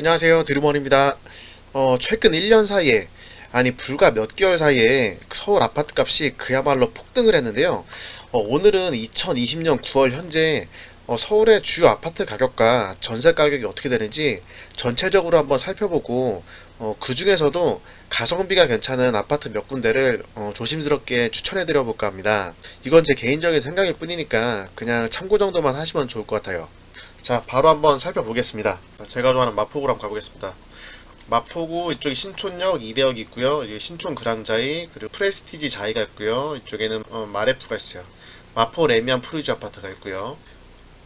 안녕하세요. 드루먼입니다. 어, 최근 1년 사이에 아니 불과 몇 개월 사이에 서울 아파트 값이 그야말로 폭등을 했는데요. 어, 오늘은 2020년 9월 현재 어, 서울의 주요 아파트 가격과 전세 가격이 어떻게 되는지 전체적으로 한번 살펴보고 어, 그 중에서도 가성비가 괜찮은 아파트 몇 군데를 어, 조심스럽게 추천해 드려 볼까 합니다. 이건 제 개인적인 생각일 뿐이니까 그냥 참고 정도만 하시면 좋을 것 같아요 자, 바로 한번 살펴보겠습니다. 제가 좋아하는 마포구로 한번 가보겠습니다. 마포구 이쪽에 신촌역 이대역이 있고요. 신촌 그랑자이 그리고 프레스티지 자이가 있고요. 이쪽에는 어, 마레프가 있어요. 마포 레미안 프루지 아파트가 있고요.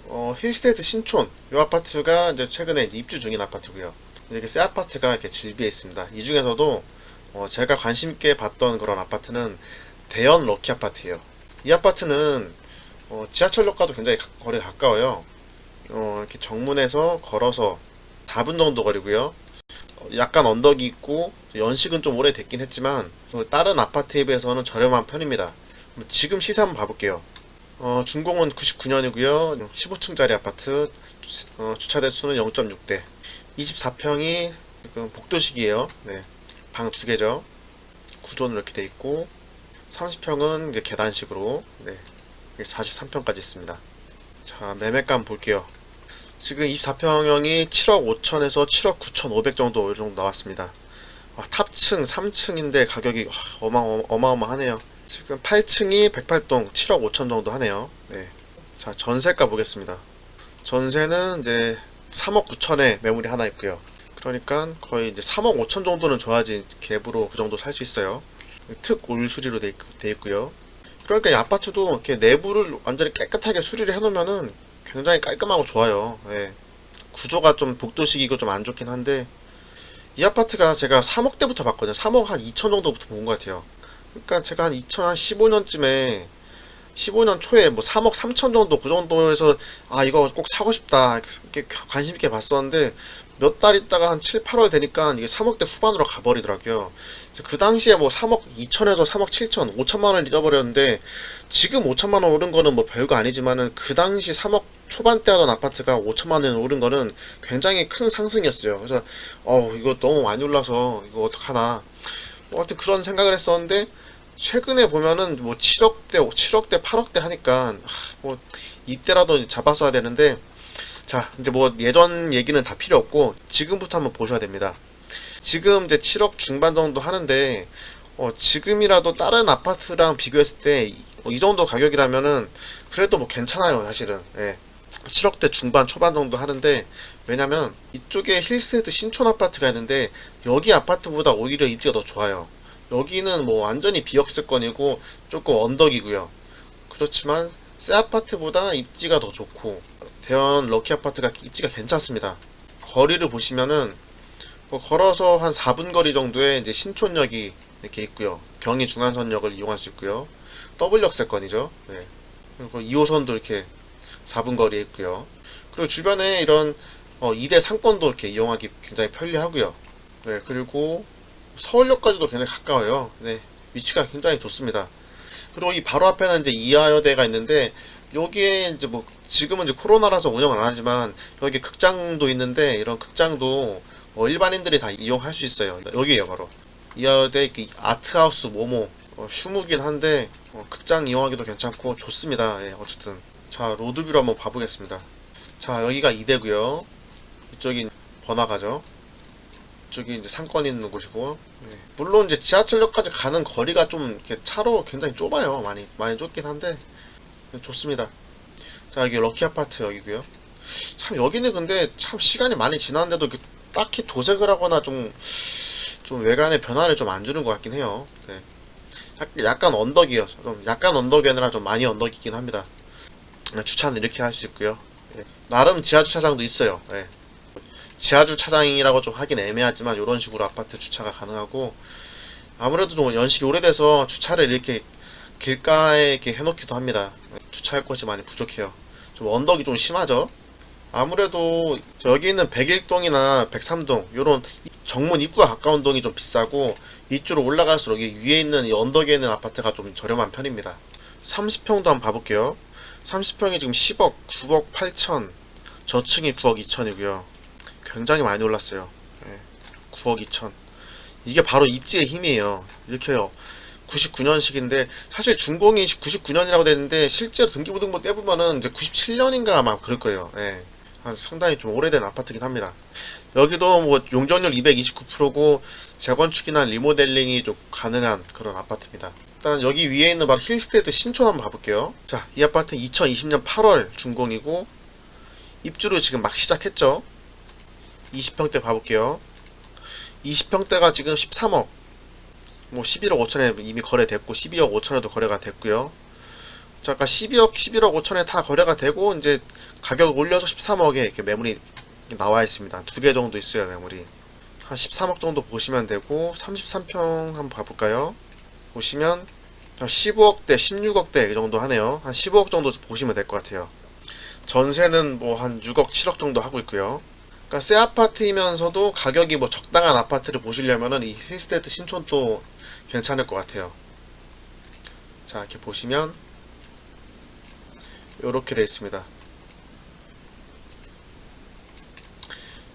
어, 힐스테이트 신촌 이 아파트가 이제 최근에 이제 입주 중인 아파트고요. 이렇게 새 아파트가 이렇게 질비해 있습니다. 이 중에서도 어, 제가 관심 있게 봤던 그런 아파트는 대연 럭키 아파트예요. 이 아파트는 어, 지하철역과도 굉장히 가- 거리가 가까워요. 어, 이렇게 정문에서 걸어서 4분 정도 거리고요. 어, 약간 언덕이 있고 연식은 좀 오래됐긴 했지만 어, 다른 아파트에 비해서는 저렴한 편입니다. 지금 시세 한번 봐볼게요. 어, 준공은 99년이고요. 15층짜리 아파트 주- 어, 주차 대수는 0.6대 24평이 지금 복도식이에요. 네. 방 두 개죠. 구조는 이렇게 돼 있고 30평은 이제 계단식으로 네. 43평까지 있습니다. 자, 매매감 볼게요. 지금 24평형이 7억 5천에서 7억 9천 5백 정도 이 정도 나왔습니다. 와, 탑층 3층인데 가격이 어마, 어마어마 하네요. 지금 8층이 108동 7억 5천 정도 하네요. 네. 자, 전세가 보겠습니다. 전세는 이제 3억 9천에 매물이 하나 있고요. 그러니까 거의 이제 3억 5천 정도는 줘야지 갭으로 그 정도 살 수 있어요. 특 올 수리로 돼, 있, 돼 있고요. 그러니까 이 아파트도 이렇게 내부를 완전히 깨끗하게 수리를 해놓으면은 굉장히 깔끔하고 좋아요. 예. 구조가 좀 복도식이고 좀 안 좋긴 한데 이 아파트가 제가 3억 대부터 봤거든요. 3억 한 2천 정도부터 본 것 같아요. 그러니까 제가 한 2015년쯤에 15년 초에 뭐 3억 3천 정도 그 정도에서 아 이거 꼭 사고 싶다 이렇게 관심 있게 봤었는데 몇 달 있다가 한 7, 8월 되니까 이게 3억대 후반으로 가버리더라고요. 그 당시에 뭐 3억 2천에서 3억 7천, 5천만 원 잃어버렸는데 지금 5천만 원 오른 거는 뭐 별거 아니지만은 그 당시 3억 초반대 하던 아파트가 5천만 원 오른 거는 굉장히 큰 상승이었어요. 그래서 어 이거 너무 많이 올라서 이거 어떡하나. 뭐 하여튼 그런 생각을 했었는데 최근에 보면은 뭐 7억대, 7억대, 8억대 하니까 하, 뭐 이때라도 잡았어야 되는데 자 이제 뭐 예전 얘기는 다 필요 없고 지금부터 한번 보셔야 됩니다. 지금 이제 7억 중반 정도 하는데 어, 지금이라도 다른 아파트랑 비교했을 때이 정도 가격이라면은 그래도 뭐 괜찮아요 사실은 예. 7억대 중반 초반 정도 하는데 왜냐면 이쪽에 힐스테이트 신촌 아파트가 있는데 여기 아파트보다 오히려 입지가 더 좋아요 여기는 뭐 완전히 비역세권이고 조금 언덕이고요 그렇지만 새 아파트보다 입지가 더 좋고 대연 럭키 아파트가 입지가 괜찮습니다 거리를 보시면은 뭐 걸어서 한 4분 거리 정도에 이제 신촌역이 이렇게 있고요. 경의 중앙선역을 이용할 수 있고요. 더블역세권이죠. 네. 그리고 2호선도 이렇게 4분 거리에 있고요. 그리고 주변에 이런 어, 2대 상권도 이렇게 이용하기 굉장히 편리하고요. 네, 그리고 서울역까지도 굉장히 가까워요. 네, 위치가 굉장히 좋습니다. 그리고 이 바로 앞에는 이제 이하여대가 있는데 여기에 이제 뭐 지금은 이제 코로나라서 운영을 안 하지만 여기 극장도 있는데 이런 극장도 어, 일반인들이 다 이용할 수 있어요. 여기에요, 바로. 이하여대 그 아트하우스 모모 어, 휴무긴 한데 어, 극장 이용하기도 괜찮고 좋습니다. 예, 어쨌든 자 로드뷰로 한번 봐보겠습니다. 자 여기가 이대고요. 이쪽이 번화가죠. 이쪽이 이제 상권 있는 곳이고 네. 물론 이제 지하철역까지 가는 거리가 좀 이렇게 차로 굉장히 좁아요. 많이 많이 좁긴 한데 네, 좋습니다. 자 여기 럭키 아파트 여기고요. 참 여기는 근데 참 시간이 많이 지났는데도 딱히 도색을 하거나 좀, 좀 외관의 변화를 좀 안 주는 것 같긴 해요. 네. 약- 약간 언덕이요. 좀 약간 언덕이 아니라 좀 많이 언덕이긴 합니다. 네, 주차는 이렇게 할 수 있고요. 예. 나름 지하 주차장도 있어요. 예. 지하 주차장이라고 좀 하긴 애매하지만 이런 식으로 아파트 주차가 가능하고 아무래도 좀 연식이 오래돼서 주차를 이렇게 길가에 이렇게 해놓기도 합니다. 주차할 곳이 많이 부족해요. 좀 언덕이 좀 심하죠. 아무래도 여기 있는 101동이나 103동 요런 정문 입구가 가까운 동이 좀 비싸고 이쪽으로 올라갈수록 이 위에 있는 이 언덕에 있는 아파트가 좀 저렴한 편입니다. 30평도 한번 봐볼게요. 30평이 지금 10억, 9억 8천, 저층이 9억 2천이고요. 굉장히 많이 올랐어요. 예, 9억 2천. 이게 바로 입지의 힘이에요. 이렇게요. 99년식인데 사실 준공이 99년이라고 됐는데 실제로 등기부등본 떼보면은 이제 97년인가 아마 그럴 거예요. 예. 한 상당히 좀 오래된 아파트긴 합니다. 여기도 뭐 용적률 229%고 재건축이나 리모델링이 좀 가능한 그런 아파트입니다. 일단 여기 위에 있는 바로 힐스테이트 신촌 한번 가볼게요. 자, 이 아파트 2020년 8월 준공이고 입주를 지금 막 시작했죠. 20평대 봐볼게요. 20평대가 지금 13억, 뭐 11억 5천에 이미 거래됐고 12억 5천에도 거래가 됐고요. 자, 아까 12억, 11억 5천에 다 거래가 되고 이제 가격 올려서 13억에 이렇게 매물이 나와 있습니다. 두 개 정도 있어요 매물이. 한 13억 정도 보시면 되고 33평 한번 봐볼까요? 보시면 한 15억대, 16억대 이 정도 하네요. 한 15억 정도 보시면 될 것 같아요. 전세는 뭐 한 6억, 7억 정도 하고 있고요. 그러니까 새 아파트이면서도 가격이 뭐 적당한 아파트를 보시려면은 이 힐스테이트 신촌도 괜찮을 것 같아요. 자 이렇게 보시면 이렇게 되어 있습니다.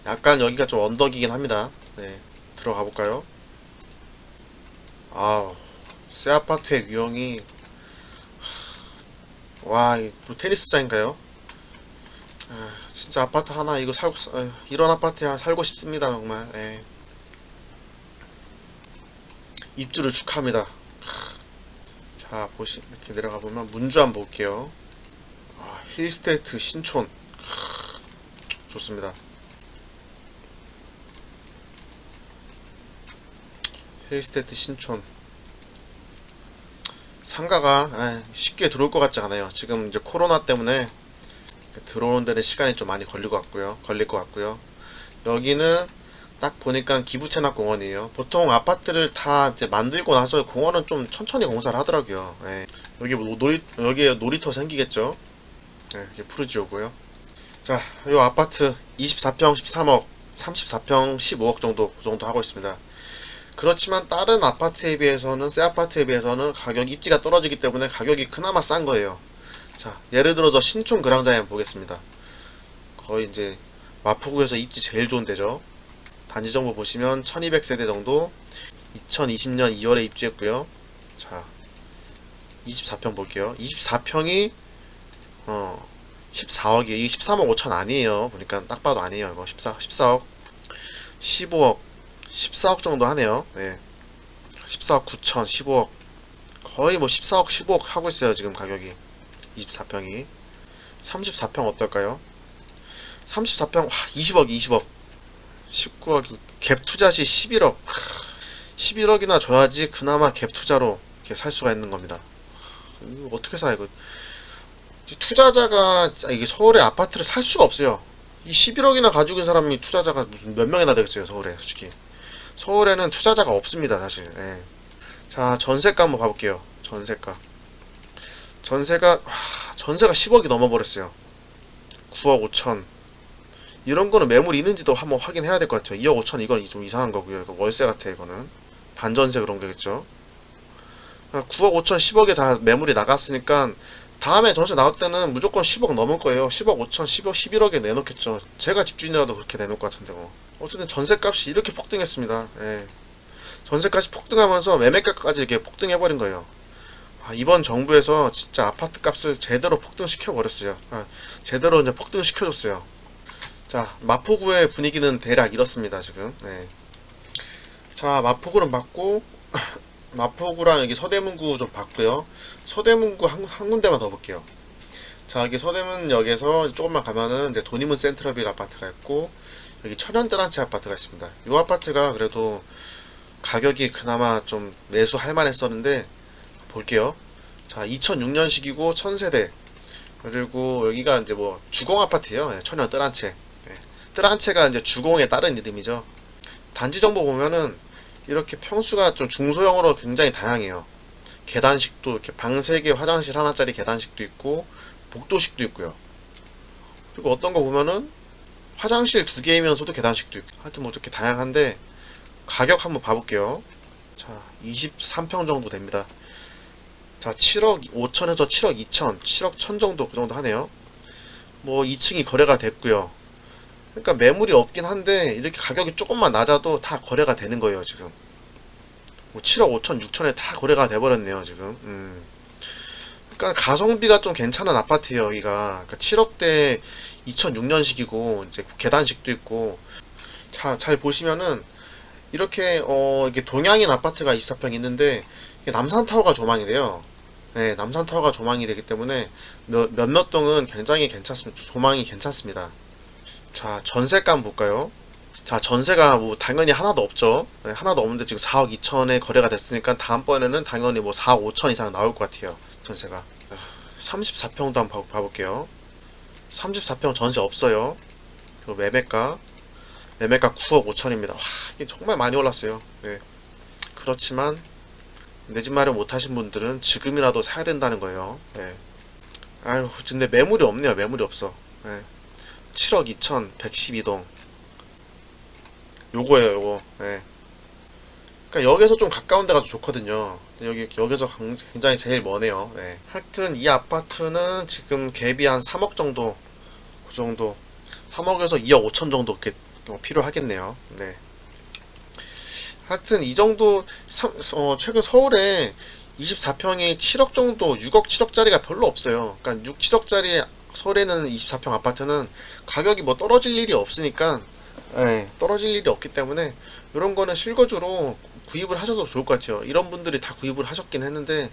약간 여기가 좀 언덕이긴 합니다. 네, 들어가 볼까요? 아우, 새 아파트의 유형이 와, 이뭐 테니스장인가요? 아, 진짜 아파트 하나 이거 살고 아, 이런 아파트에 하나 살고 싶습니다 정말. 예. 입주를 축하합니다. 자 보시 이렇게 내려가 보면 문주 한번 볼게요. 아, 힐스테이트 신촌 좋습니다. 힐스테이트 신촌 상가가 에, 쉽게 들어올 것 같지 않아요. 지금 이제 코로나 때문에 들어오는 데는 시간이 좀 많이 걸릴 것 같고요. 걸릴 것 같고요. 여기는 딱 보니까 기부채납 공원이에요. 보통 아파트를 다 이제 만들고 나서 공원은 좀 천천히 공사를 하더라고요. 예. 여기 뭐 놀이 여기에 놀이터 생기겠죠. 예, 이게 푸르지오고요. 자, 이 아파트 24평 13억, 34평 15억 정도 그 정도 하고 있습니다. 그렇지만 다른 아파트에 비해서는 새 아파트에 비해서는 가격 입지가 떨어지기 때문에 가격이 그나마 싼 거예요. 자, 예를 들어서 신촌 그랑자에 한번 보겠습니다. 거의 이제 마포구에서 입지 제일 좋은 데죠. 단지 정보 보시면 1200세대 정도 2020년 2월에 입주했고요. 자, 24평 볼게요. 24평이 어 14억이 이게 13억 5천 아니에요. 보니까 딱 봐도 아니에요. 이거 14 14억 15억 14억 정도 하네요. 네. 14억 9천 15억 거의 뭐 14억 15억 하고 있어요. 지금 가격이 24평이 34평 어떨까요? 34평 와, 20억 20억 19억 갭 투자 시 11억 11억이나 줘야지 그나마 갭 투자로 이렇게 살 수가 있는 겁니다. 어떻게 사 이거 투자자가 이게 서울에 아파트를 살 수가 없어요. 이 11억이나 가지고 있는 사람이 투자자가 무슨 몇 명이나 되겠어요 서울에 솔직히 서울에는 투자자가 없습니다 사실. 예. 자 전세가 한번 봐볼게요. 전세가 전세가 와, 전세가 10억이 넘어버렸어요. 9억 5천 이런 거는 매물이 있는지도 한번 확인해야 될 것 같아요. 2억 5천 이건 좀 이상한 거고요. 이거 월세 같아 이거는 반전세 그런 거겠죠. 9억 5천 10억에 다 매물이 나갔으니까 다음에 전세 나올 때는 무조건 10억 넘을 거예요. 10억 5천, 10억, 11억에 내놓겠죠. 제가 집주인이라도 그렇게 내놓을 것 같은데 뭐. 어쨌든 전세값이 이렇게 폭등했습니다. 예. 전세값이 폭등하면서 매매가까지 이렇게 폭등해버린 거예요. 아, 이번 정부에서 진짜 아파트 값을 제대로 폭등시켜 버렸어요. 아, 제대로 이제 폭등시켜 줬어요. 자, 마포구의 분위기는 대략 이렇습니다, 지금. 네. 자, 마포구는 봤고, 마포구랑 여기 서대문구 좀 봤고요. 서대문구 한, 한 군데만 더 볼게요. 자, 여기 서대문역에서 조금만 가면은 이제 도니문 센트럴빌 아파트가 있고, 여기 천연뜨란치 아파트가 있습니다. 이 아파트가 그래도 가격이 그나마 좀 매수할 만했었는데, 볼게요. 자, 2006년식이고 1000세대. 그리고 여기가 이제 뭐 주공 아파트예요. 예, 천연 뜨란체. 예. 뜨란체가 이제 주공의 다른 이름이죠. 단지 정보 보면은 이렇게 평수가 좀 중소형으로 굉장히 다양해요. 계단식도 이렇게 방 3개 화장실 하나짜리 계단식도 있고 복도식도 있고요. 그리고 어떤 거 보면은 화장실 두 개이면서도 계단식도 있고 하여튼 뭐 이렇게 다양한데 가격 한번 봐볼게요. 자, 23평 정도 됩니다. 자, 7억 5천에서 7억 2천, 7억 1천 정도 그 정도 하네요. 뭐 2층이 거래가 됐고요. 그러니까 매물이 없긴 한데 이렇게 가격이 조금만 낮아도 다 거래가 되는 거예요 지금. 뭐 7억 5천 6천에 다 거래가 돼버렸네요 지금. 음. 그러니까 가성비가 좀 괜찮은 아파트예요 여기가. 그러니까 7억대 2006년식이고 이제 계단식도 있고. 자 잘 보시면은 이렇게 어 이게 동양인 아파트가 24평 있는데 남산타워가 조망이래요. 네, 남산타워가 조망이 되기 때문에 몇, 몇몇 동은 굉장히 괜찮습니다. 조망이 괜찮습니다. 자, 전세감 볼까요? 자, 전세가 뭐 당연히 하나도 없죠. 네, 하나도 없는데 지금 4억 2천에 거래가 됐으니까 다음번에는 당연히 뭐 4억 5천 이상 나올 것 같아요. 전세가. 아, 34평도 한번 봐- 봐볼게요. 34평 전세 없어요. 그리고 매매가. 매매가 9억 5천입니다. 와, 이게 정말 많이 올랐어요. 네. 그렇지만 내 집 마련 못하신 분들은 지금이라도 사야 된다는 거예요. 네. 아유, 근데 매물이 없네요. 매물이 없어. 네. 7억 2천 112동. 요거예요, 요거. 네. 그러니까 여기서 좀 가까운 데가 좀 좋거든요. 여기 여기서 강- 굉장히 제일 머네요. 네. 하여튼 이 아파트는 지금 갭이 한 3억 정도 그 정도 3억에서 2억 5천 정도 이렇게 어, 필요하겠네요. 네. 하여튼 이 정도 사- 어, 최근 서울에 24평이 7억 정도 6억 7억짜리가 별로 없어요. 그러니까 6, 7억짜리 서울에는 24평 아파트는 가격이 뭐 떨어질 일이 없으니까 예, 떨어질 일이 없기 때문에 이런 거는 실거주로 구입을 하셔도 좋을 것 같아요. 이런 분들이 다 구입을 하셨긴 했는데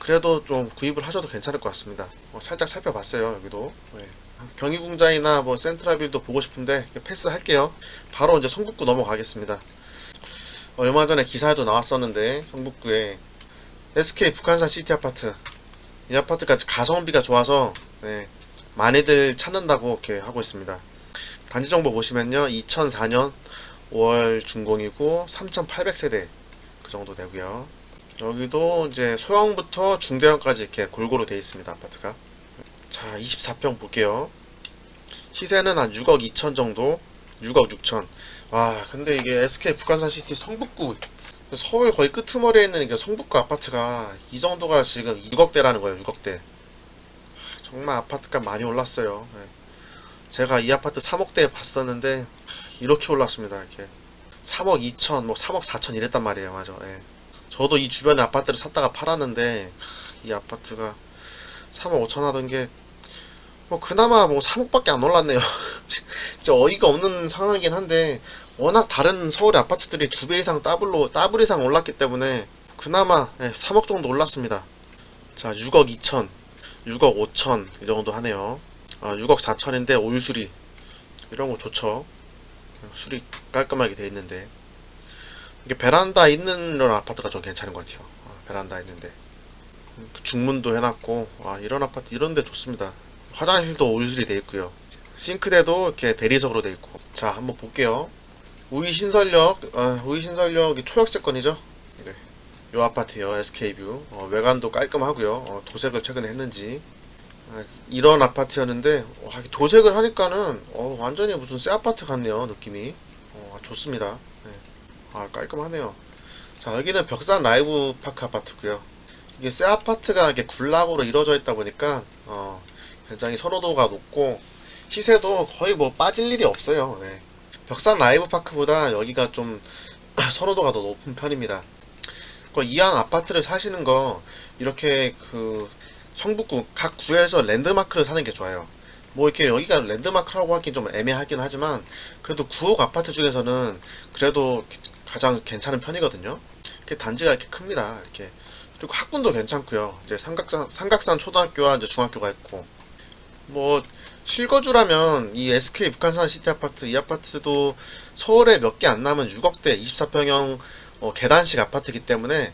그래도 좀 구입을 하셔도 괜찮을 것 같습니다. 어, 살짝 살펴봤어요 여기도. 예. 경희궁자이나 뭐 센트라빌도 보고 싶은데 패스할게요. 바로 이제 성북구 넘어가겠습니다. 얼마 전에 기사에도 나왔었는데 성북구에 SK 북한산 시티 아파트 이 아파트가 가성비가 좋아서 네, 많이들 찾는다고 이렇게 하고 있습니다. 단지 정보 보시면요 2004년 5월 준공이고 3,800세대 그 정도 되고요. 여기도 이제 소형부터 중대형까지 이렇게 골고루 되어 있습니다 아파트가. 자 24평 볼게요. 시세는 한 6억 2천 정도, 6억 6천. 와 근데 이게 SK 북한산 시티 성북구 서울 거의 끄트머리에 있는 성북구 아파트가 이 정도가 지금 6억대라는 거예요 6억대 정말 아파트값 많이 올랐어요. 네. 제가 이 아파트 3억대에 봤었는데 이렇게 올랐습니다. 이렇게. 3억 2천 뭐 3억 4천 이랬단 말이에요. 맞아. 예. 저도 이 주변에 아파트를 샀다가 팔았는데 이 아파트가 3억 5천 하던 게 뭐 그나마 뭐 3억밖에 안 올랐네요. 진짜 어이가 없는 상황이긴 한데 워낙 다른 서울의 아파트들이 두 배 이상 더블로 더블 이상 올랐기 때문에 그나마 예, 3억 정도 올랐습니다. 자, 6억 2천, 6억 5천 이 정도 하네요. 아, 6억 4천인데 올수리 이런 거 좋죠. 수리 깔끔하게 돼 있는데 이게 베란다 있는 이런 아파트가 좀 괜찮은 것 같아요. 아, 베란다 있는데 중문도 해놨고 아, 이런 아파트 이런 데 좋습니다. 화장실도 올수리 돼 있고요. 싱크대도 이렇게 대리석으로 돼 있고 자 한번 볼게요. 우이 신설역, 아, 우이 신설역이 초역세권이죠. 네. 요 아파트요, SK뷰. 어, 외관도 깔끔하고요. 어, 도색을 최근에 했는지. 아, 이런 아파트였는데 와, 도색을 하니까는 어, 완전히 무슨 새 아파트 같네요, 느낌이. 어, 좋습니다. 네. 아, 깔끔하네요. 자, 여기는 벽산 라이브 파크 아파트고요. 이게 새 아파트가 이렇게 군락으로 이루어져 있다 보니까 어, 굉장히 선호도가 높고 시세도 거의 뭐 빠질 일이 없어요. 네. 벽산 라이브 파크보다 여기가 좀 선호도가 더 높은 편입니다. 그 이왕 아파트를 사시는 거 이렇게 그 성북구 각 구에서 랜드마크를 사는 게 좋아요. 뭐 이렇게 여기가 랜드마크라고 하긴 좀 애매하긴 하지만 그래도 구옥 아파트 중에서는 그래도 가장 괜찮은 편이거든요. 이렇게 단지가 이렇게 큽니다. 이렇게 그리고 학군도 괜찮고요. 이제 삼각산 삼각산 초등학교와 이제 중학교가 있고 뭐 실거주라면 이 SK 북한산 시티 아파트 이 아파트도 서울에 몇 개 안 남은 6억대 24평형 어, 계단식 아파트이기 때문에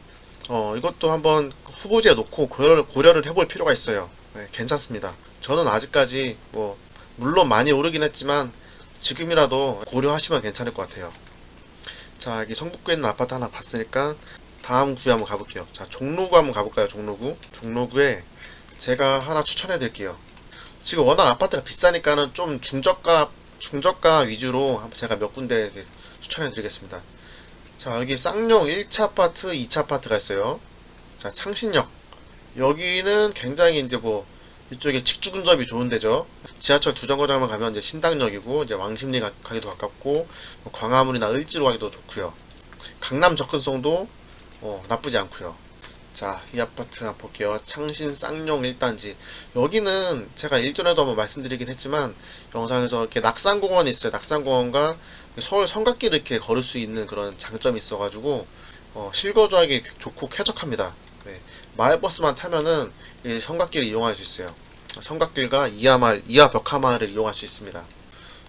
어, 이것도 한번 후보지에 놓고 고려를, 고려를 해볼 필요가 있어요. 네, 괜찮습니다. 저는 아직까지 뭐 물론 많이 오르긴 했지만 지금이라도 고려하시면 괜찮을 것 같아요. 자 여기 성북구에 있는 아파트 하나 봤으니까 다음 구에 한번 가볼게요. 자 종로구 한번 가볼까요? 종로구 종로구에 제가 하나 추천해 드릴게요. 지금 워낙 아파트가 비싸니까는 좀 중저가 중저가 위주로 제가 몇 군데 추천해 드리겠습니다. 자 여기 쌍용 1차 아파트, 2차 아파트가 있어요. 자 창신역 여기는 굉장히 이제 뭐 이쪽에 직주 근접이 좋은 데죠. 지하철 두 정거장만 가면 이제 신당역이고 이제 왕십리 가, 가기도 가깝고 뭐 광화문이나 을지로 가기도 좋고요. 강남 접근성도 어, 나쁘지 않고요. 자, 이 아파트 한번 볼게요. 창신 쌍용 1단지. 여기는 제가 일전에도 한번 말씀드리긴 했지만 영상에서 이렇게 낙산공원이 있어요. 낙산공원과 서울 성곽길을 이렇게 걸을 수 있는 그런 장점이 있어가지고 어, 실거주하기 좋고 쾌적합니다. 네. 마을버스만 타면은 이 성곽길을 이용할 수 있어요. 성곽길과 이하마을, 이하 벽화마을을 이용할 수 있습니다.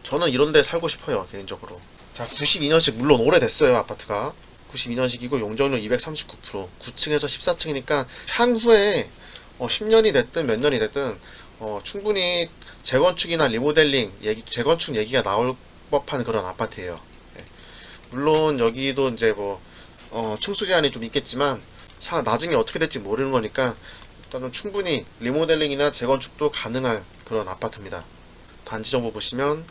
저는 이런 데 살고 싶어요, 개인적으로. 자, 92년식 물론 오래됐어요, 아파트가. 92년식이고 용적률 239%, 9층에서 14층이니까 향후에 어, 10년이 됐든 몇 년이 됐든 어, 충분히 재건축이나 리모델링 얘기, 재건축 얘기가 나올 법한 그런 아파트예요. 네. 물론 여기도 이제 뭐 어, 층수 제한이 좀 있겠지만 차 나중에 어떻게 될지 모르는 거니까 일단은 충분히 리모델링이나 재건축도 가능한 그런 아파트입니다. 단지 정보 보시면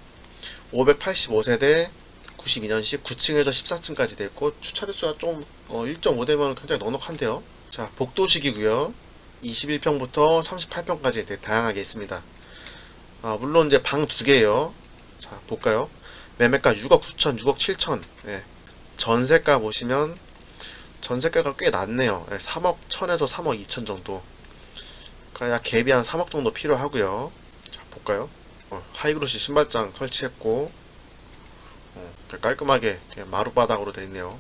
585세대 92년식 9층에서 14층까지 돼 있고 주차 대수가 좀 어, 1.5대면 굉장히 넉넉한데요. 자 복도식이고요. 21평부터 38평까지 되게 다양하게 있습니다. 아, 물론 이제 방 두 개예요. 자 볼까요? 매매가 6억 9천, 6억 7천. 예. 전세가 보시면 전세가가 꽤 낮네요. 예, 3억 1천에서 3억 2천 정도. 그러니까 약 갭이 한 3억 정도 필요하고요. 자 볼까요? 어, 하이그로시 신발장 설치했고 어, 깔끔하게 마룻바닥으로 되어 있네요.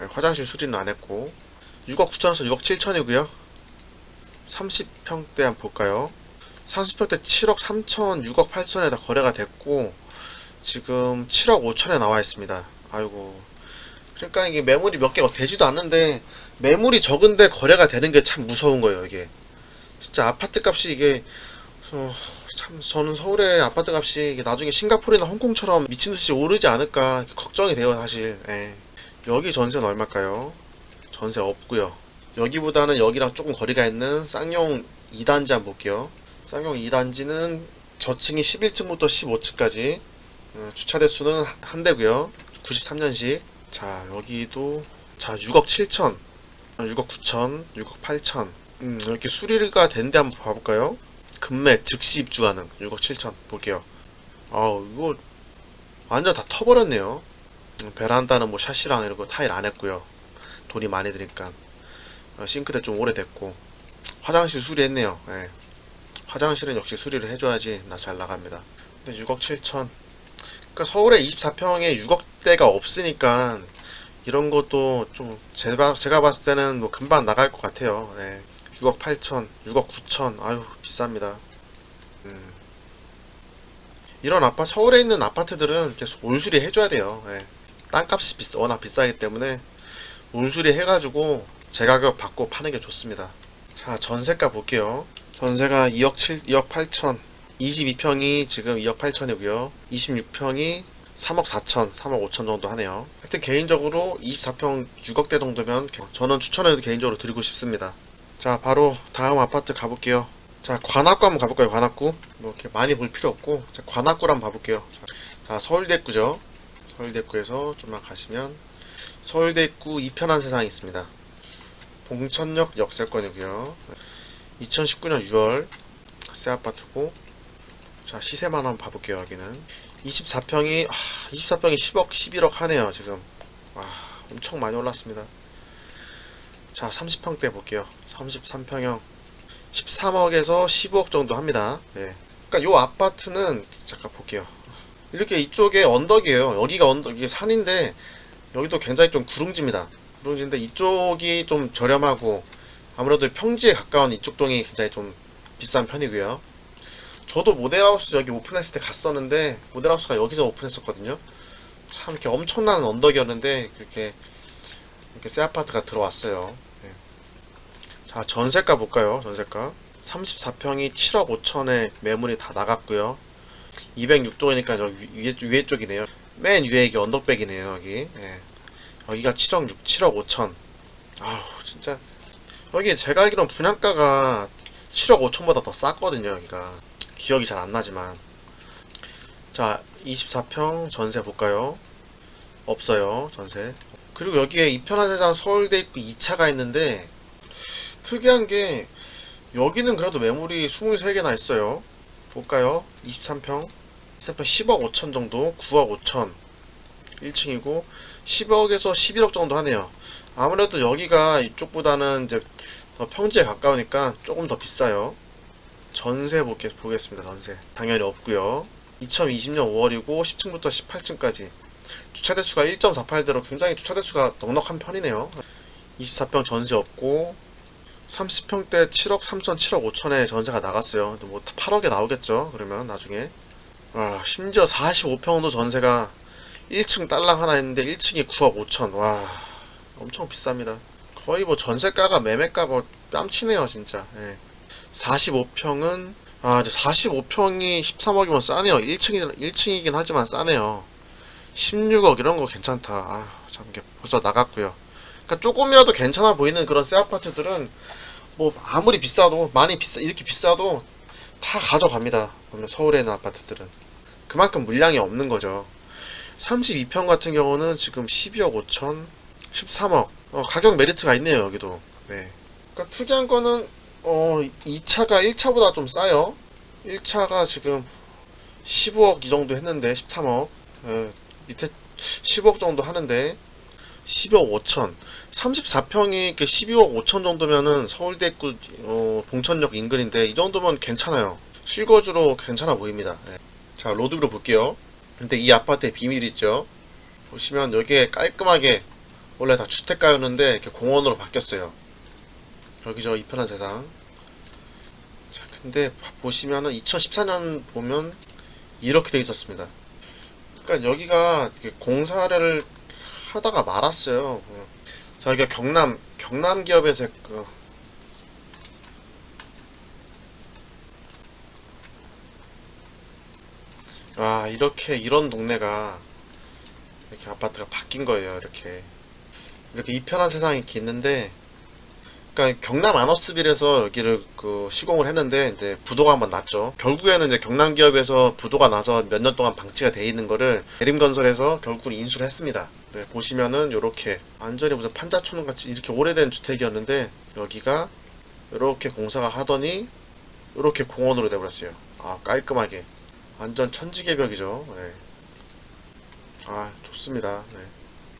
예, 화장실 수리는 안 했고 6억 9천에서 6억 7천이고요. 30평대 한번 볼까요? 30평대 7억 3천, 6억 8천에 다 거래가 됐고 지금 7억 5천에 나와 있습니다. 아이고. 그러니까 이게 매물이 몇 개가 되지도 않는데 매물이 적은데 거래가 되는 게 참 무서운 거예요, 이게. 진짜 아파트 값이 이게 어, 참 저는 서울의 아파트 값이 나중에 싱가포르나 홍콩처럼 미친 듯이 오르지 않을까 걱정이 돼요, 사실. 예. 여기 전세는 얼마일까요? 전세 없고요. 여기보다는 여기랑 조금 거리가 있는 쌍용 2단지 한번 볼게요. 쌍용 2단지는 저층이 11층부터 15층까지 어, 주차 대수는 한 대고요. 93년식. 자, 여기도 자, 6억 7천. 6억 9천, 6억 8천. 음, 이렇게 수리가 된 데 한번 봐볼까요? 금매 즉시 입주 가능. 6억 7천. 볼게요. 아우, 이거 완전 다 터버렸네요. 음, 베란다는 뭐 샤시랑 이런 거 타일 안 했고요. 돈이 많이 드니까. 어, 싱크대 좀 오래됐고. 화장실 수리했네요. 예. 화장실은 역시 수리를 해줘야지 나 잘 나갑니다. 근데 6억 7천. 그러니까 서울에 24평에 6억대가 없으니까 이런 것도 좀 제가, 제가 봤을 때는 뭐 금방 나갈 것 같아요. 네. 6억 8천, 6억 9천, 아유 비쌉니다. 음. 이런 아파트 서울에 있는 아파트들은 계속 올수리 해줘야 돼요. 예. 땅값이 비싸, 워낙 비싸기 때문에 올수리 해가지고 제 가격 받고 파는 게 좋습니다. 자 전세가 볼게요. 전세가 2억 7, 2억 8천, 22평이 지금 2억 8천이고요. 26평이 3억 4천, 3억 5천 정도 하네요. 하여튼 개인적으로 24평 6억대 정도면 저는 추천을 개인적으로 드리고 싶습니다. 자, 바로 다음 아파트 가볼게요. 자, 관악구 한번 가볼까요? 관악구. 뭐 이렇게 많이 볼 필요 없고, 자, 관악구를 한번 봐볼게요. 자, 자, 서울대구죠. 서울대구에서 좀만 가시면 서울대구 이편한 세상이 있습니다. 봉천역 역세권이고요. 2019년 6월 새 아파트고 자 시세만 한번 봐볼게요 여기는. 24평이 아, 24평이 10억 11억 하네요 지금. 와 엄청 많이 올랐습니다. 자 30평대 볼게요. 33평형. 13억에서 15억 정도 합니다. 네. 그러니까 요 아파트는 잠깐 볼게요. 이렇게 이쪽에 언덕이에요. 여기가 언덕 이게 산인데 여기도 굉장히 좀 구릉지입니다. 구릉지인데 이쪽이 좀 저렴하고 아무래도 평지에 가까운 이쪽 동이 굉장히 좀 비싼 편이고요. 저도 모델하우스 여기 오픈했을 때 갔었는데 모델하우스가 여기서 오픈했었거든요. 참 이렇게 엄청난 언덕이었는데 그렇게 이렇게 새 아파트가 들어왔어요. 네. 자 전세가 볼까요? 전세가 34평이 7억 5천에 매물이 다 나갔고요. 206동이니까 여기 위에, 위에 쪽이네요. 맨 위에 이게 언덕백이네요 여기. 예. 여기가 7억 6, 7억 5천. 아우 진짜 여기 제가 알기로는 분양가가 7억 5천보다 더 쌌거든요 여기가 기억이 잘 안 나지만 자 24평 전세 볼까요 없어요 전세 그리고 여기에 이편한 세상 서울대 입구 2차가 있는데 특이한 게 여기는 그래도 매물이 23개나 있어요. 볼까요? 23평. 23평 10억 5천 정도, 9억 5천. 1층이고 10억에서 11억 정도 하네요. 아무래도 여기가 이쪽보다는 이제 더 평지에 가까우니까 조금 더 비싸요. 전세 보겠습니다. 전세. 당연히 없고요. 2020년 5월이고 10층부터 18층까지 주차 대수가 1.48대로 굉장히 주차 대수가 넉넉한 편이네요. 24평 전세 없고 30평대 7억 3천 7억 5천에 전세가 나갔어요. 뭐 8억에 나오겠죠. 그러면 나중에 아, 심지어 45평도 전세가 1층 딸랑 하나 있는데 1층이 9억 5천. 와, 엄청 비쌉니다. 거의 뭐 전세가가 매매가 뭐 뺨치네요, 진짜. 예. 45평은 아, 이제 45평이 13억이면 싸네요. 1층이 1층이긴 하지만 싸네요. 16억 이런 거 괜찮다. 아, 참 이게 벌써 나갔고요. 그러니까 조금이라도 괜찮아 보이는 그런 새 아파트들은 뭐 아무리 비싸도 많이 비싸 이렇게 비싸도 다 가져갑니다. 그러면 서울에 있는 아파트들은 그만큼 물량이 없는 거죠. 32평 같은 경우는 지금 12억 5천, 13억. 어, 가격 메리트가 있네요, 여기도. 네. 그러니까 특이한 거는 어, 2차가 1차보다 좀 싸요. 1차가 지금 15억 이 정도 했는데 13억. 예, 밑에 10억 정도 하는데 12억 5천. 34평이 이렇게 12억 5천 정도면은 서울대 입구 어, 봉천역 인근인데 이 정도면 괜찮아요. 실거주로 괜찮아 보입니다. 네. 자, 로드뷰로 볼게요. 근데 이 아파트에 비밀이 있죠. 보시면 여기에 깔끔하게 원래 다 주택가였는데 이렇게 공원으로 바뀌었어요. 여기저 이 편한 세상. 자, 근데 보시면은 2014년 보면 이렇게 돼 있었습니다. 그러니까 여기가 공사를 하다가 말았어요. 자, 여기가 경남 경남 기업에서 그 아, 이렇게 이런 동네가 이렇게 아파트가 바뀐 거예요. 이렇게 이렇게 이편한 세상이 있는데 그러니까 경남 아너스빌에서 여기를 그 시공을 했는데 이제 부도가 한번 났죠. 결국에는 이제 경남 기업에서 부도가 나서 몇 년 동안 방치가 돼 있는 거를 대림건설에서 결국은 인수를 했습니다. 네, 보시면은 이렇게 완전히 무슨 판자촌 같이 이렇게 오래된 주택이었는데 여기가 이렇게 공사가 하더니 이렇게 공원으로 돼버렸어요. 아 깔끔하게 완전 천지개벽이죠. 네. 아 좋습니다. 네.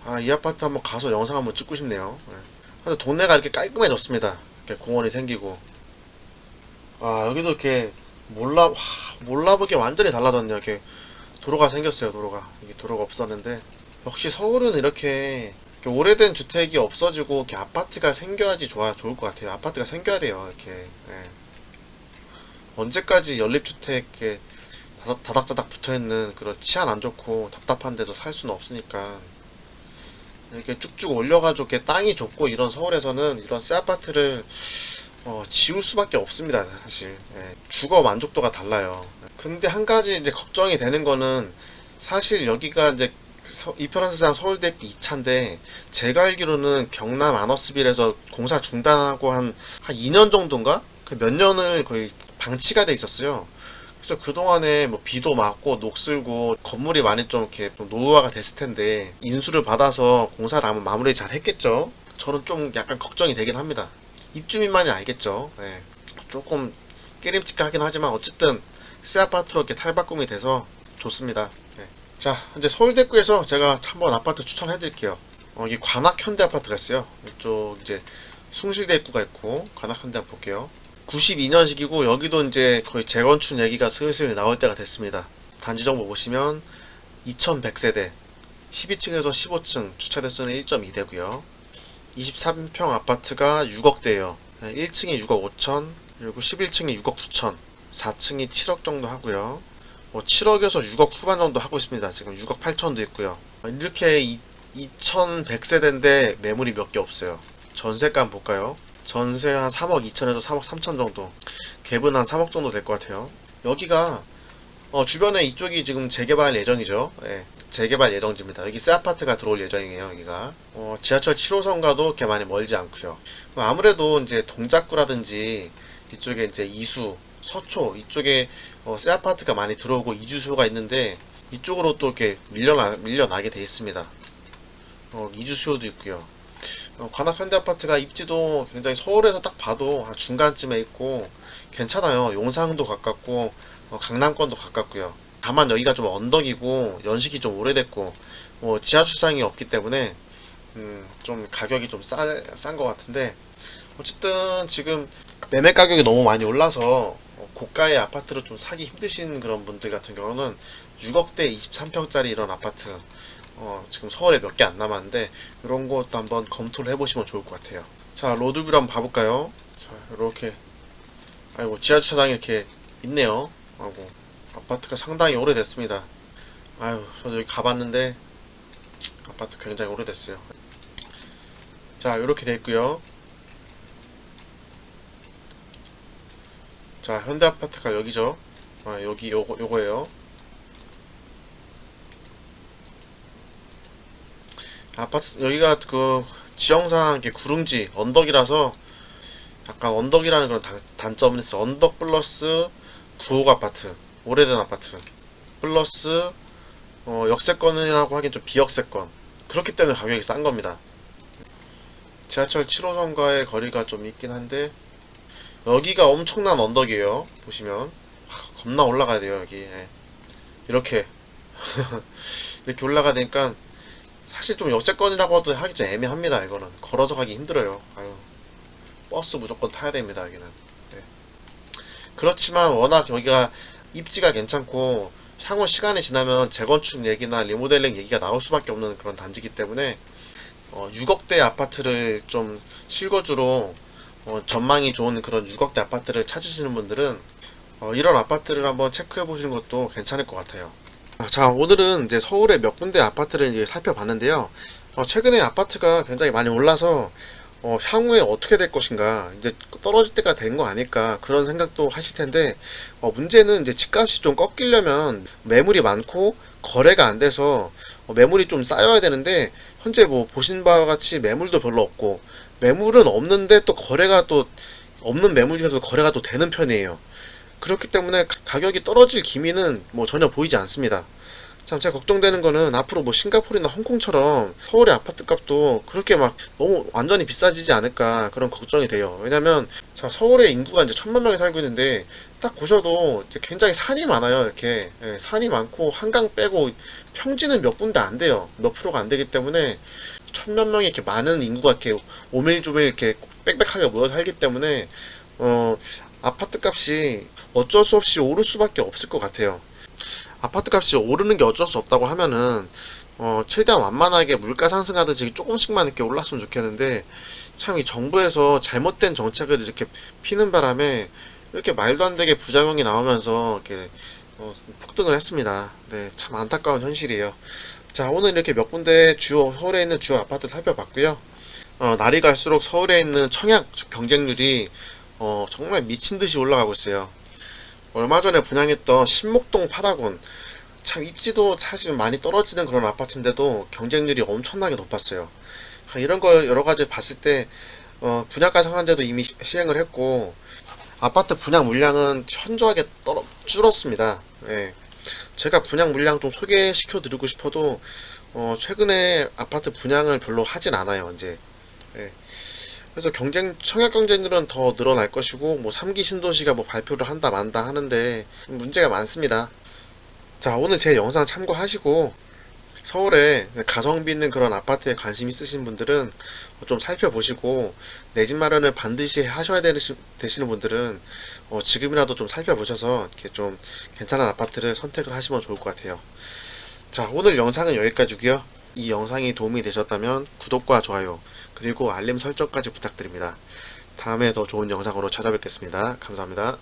아이 아파트 한번 가서 영상 한번 찍고 싶네요. 네. 근데 동네가 이렇게 깔끔해졌습니다. 이렇게 공원이 생기고. 아, 여기도 이렇게 몰라, 와, 몰라보기 완전히 달라졌네요. 이렇게 도로가 생겼어요, 도로가. 이게 도로가 없었는데. 역시 서울은 이렇게, 이렇게 오래된 주택이 없어지고, 이렇게 아파트가 생겨야지 좋아, 좋을 것 같아요. 아파트가 생겨야 돼요, 이렇게. 예. 언제까지 연립주택, 이렇게 다닥, 다닥다닥 붙어 있는 그런 치안 안 좋고 답답한 데도 살 수는 없으니까. 이렇게 쭉쭉 올려가지고 이렇게 땅이 좁고 이런 서울에서는 이런 새 아파트를 어, 지울 수밖에 없습니다 사실. 예, 주거 만족도가 달라요. 근데 한 가지 이제 걱정이 되는 거는 사실 여기가 이제 서- 이편한 세상 서울대 2차인데 제가 알기로는 경남 아너스빌에서 공사 중단하고 한, 한 2년 정도인가? 그 몇 년을 거의 방치가 돼 있었어요 그래서 그동안에 뭐 비도 맞고 녹슬고 건물이 많이 좀 이렇게 좀 노후화가 됐을 텐데 인수를 받아서 공사를 아마 마무리 잘 했겠죠. 저는 좀 약간 걱정이 되긴 합니다. 입주민만이 알겠죠. 네. 조금 깨림칙하긴 하지만 어쨌든 새 아파트로 이렇게 탈바꿈이 돼서 좋습니다. 네. 자, 이제 서울대구에서 제가 한번 아파트 추천해 드릴게요. 어, 이 관악현대 아파트가 있어요. 이쪽 이제 숭실대 입구가 있고 관악현대 한번 볼게요. 92년식이고 여기도 이제 거의 재건축 얘기가 슬슬 나올 때가 됐습니다. 단지 정보 보시면 2100세대 12층에서 15층 주차 대수는 1.2대고요. 23평 아파트가 6억대예요. 1층이 6억 5천, 그리고 11층이 6억 9천, 4층이 7억 정도 하고요. 뭐 7억에서 6억 후반 정도 하고 있습니다. 지금 6억 8천도 있고요. 이렇게 2100세대인데 매물이 몇 개 없어요. 한번 볼까요? 전세 한 3억 2천에서 3억 3천 정도 갭은 한 3억 정도 될 것 같아요. 여기가 어, 주변에 이쪽이 지금 재개발 예정이죠. 예, 재개발 예정지입니다. 여기 새 아파트가 들어올 예정이에요 여기가. 어, 지하철 7호선과도 그렇게 많이 멀지 않고요. 아무래도 이제 동작구라든지 이쪽에 이제 이수 서초 이쪽에 어, 새 아파트가 많이 들어오고 이주 수요가 있는데 이쪽으로 또 이렇게 밀려나, 밀려나게 돼 있습니다. 어, 이주 수요도 있고요 어, 관악 현대 아파트가 입지도 굉장히 서울에서 딱 봐도 한 중간쯤에 있고 괜찮아요. 용산도 가깝고 어, 강남권도 가깝고요. 다만 여기가 좀 언덕이고 연식이 좀 오래됐고 뭐 지하 주차장이 없기 때문에 음, 좀 가격이 좀 싼 것 같은데 어쨌든 지금 매매 가격이 너무 많이 올라서 어, 고가의 아파트를 좀 사기 힘드신 그런 분들 같은 경우는 6억대 23평짜리 이런 아파트 어, 지금 서울에 몇 개 안 남았는데 이런 것도 한번 검토를 해보시면 좋을 것 같아요. 자 로드뷰를 한번 봐볼까요? 자 이렇게 아이고 지하 주차장이 이렇게 있네요. 아이고 아파트가 상당히 오래됐습니다. 아유 저도 여기 가봤는데 아파트 굉장히 오래됐어요. 자 이렇게 돼 있고요. 자 현대 아파트가 여기죠. 아 여기 요거 요거예요. 아파트 여기가 그 지형상 이렇게 구릉지 언덕이라서 약간 언덕이라는 그런 단, 단점은 있어. 언덕 플러스 구옥 아파트, 오래된 아파트 플러스 어, 역세권이라고 하긴 좀 비역세권. 그렇기 때문에 가격이 싼 겁니다. 지하철 7호선과의 거리가 좀 있긴 한데 여기가 엄청난 언덕이에요. 보시면 와, 겁나 올라가야 돼요 여기. 예. 이렇게 이렇게 올라가니까 사실 좀 역세권이라고 해도 하기 좀 애매합니다. 이거는 걸어서 가기 힘들어요. 아유 버스 무조건 타야 됩니다. 여기는. 네. 그렇지만 워낙 여기가 입지가 괜찮고 향후 시간이 지나면 재건축 얘기나 리모델링 얘기가 나올 수밖에 없는 그런 단지이기 때문에 어, 6억대 아파트를 좀 실거주로 어, 전망이 좋은 그런 6억대 아파트를 찾으시는 분들은 어, 이런 아파트를 한번 체크해 보시는 것도 괜찮을 것 같아요. 아, 자, 오늘은 이제 서울의 몇 군데 아파트를 이제 살펴봤는데요. 어, 최근에 아파트가 굉장히 많이 올라서 어, 향후에 어떻게 될 것인가, 이제 떨어질 때가 된 거 아닐까, 그런 생각도 하실 텐데, 어, 문제는 이제 집값이 좀 꺾이려면 매물이 많고, 거래가 안 돼서, 어, 매물이 좀 쌓여야 되는데, 현재 뭐 보신 바와 같이 매물도 별로 없고, 매물은 없는데 또 거래가 또, 없는 매물 중에서 거래가 또 되는 편이에요. 그렇기 때문에 가- 가격이 떨어질 기미는 뭐 전혀 보이지 않습니다. 참 제가 걱정되는 거는 앞으로 뭐 싱가포르나 홍콩처럼 서울의 아파트 값도 그렇게 막 너무 완전히 비싸지지 않을까 그런 걱정이 돼요. 왜냐면 자 서울의 인구가 이제 천만 명이 살고 있는데 딱 보셔도 굉장히 산이 많아요. 이렇게 예, 산이 많고 한강 빼고 평지는 몇 군데 안 돼요. 몇 프로가 안 되기 때문에 천만 명이 이렇게 많은 인구가 이렇게 오밀조밀 이렇게 빽빽하게 모여 살기 때문에 어 아파트 값이 어쩔 수 없이 오를 수밖에 없을 것 같아요. 아파트 값이 오르는 게 어쩔 수 없다고 하면은 어, 최대한 완만하게 물가 상승하듯이 조금씩만 이렇게 올랐으면 좋겠는데 참 이 정부에서 잘못된 정책을 이렇게 피는 바람에 이렇게 말도 안 되게 부작용이 나오면서 이렇게 어, 폭등을 했습니다. 네, 참 안타까운 현실이에요. 자, 오늘 이렇게 몇 군데 주요 서울에 있는 주요 아파트 살펴봤고요. 어, 날이 갈수록 서울에 있는 청약 경쟁률이 어, 정말 미친 듯이 올라가고 있어요. 얼마 전에 분양했던 신목동 8학원 참 입지도 사실 많이 떨어지는 그런 아파트인데도 경쟁률이 엄청나게 높았어요. 그러니까 이런 걸 여러 가지 봤을 때 어, 분양가 상한제도 이미 시- 시행을 했고 아파트 분양 물량은 현저하게 떨어 줄었습니다. 예. 제가 분양 물량 좀 소개시켜 드리고 싶어도 어, 최근에 아파트 분양을 별로 하진 않아요. 이제 예. 그래서 경쟁 청약 경쟁률은 더 늘어날 것이고 뭐 3기 신도시가 뭐 발표를 한다 만다 하는데 문제가 많습니다. 자 오늘 제 영상 참고하시고 서울에 가성비 있는 그런 아파트에 관심 있으신 분들은 좀 살펴보시고 내 집 마련을 반드시 하셔야 되시, 되시는 분들은 어, 지금이라도 좀 살펴보셔서 이렇게 좀 괜찮은 아파트를 선택을 하시면 좋을 것 같아요. 자 오늘 영상은 여기까지고요. 이 영상이 도움이 되셨다면 구독과 좋아요 그리고 알림 설정까지 부탁드립니다. 다음에 더 좋은 영상으로 찾아뵙겠습니다. 감사합니다.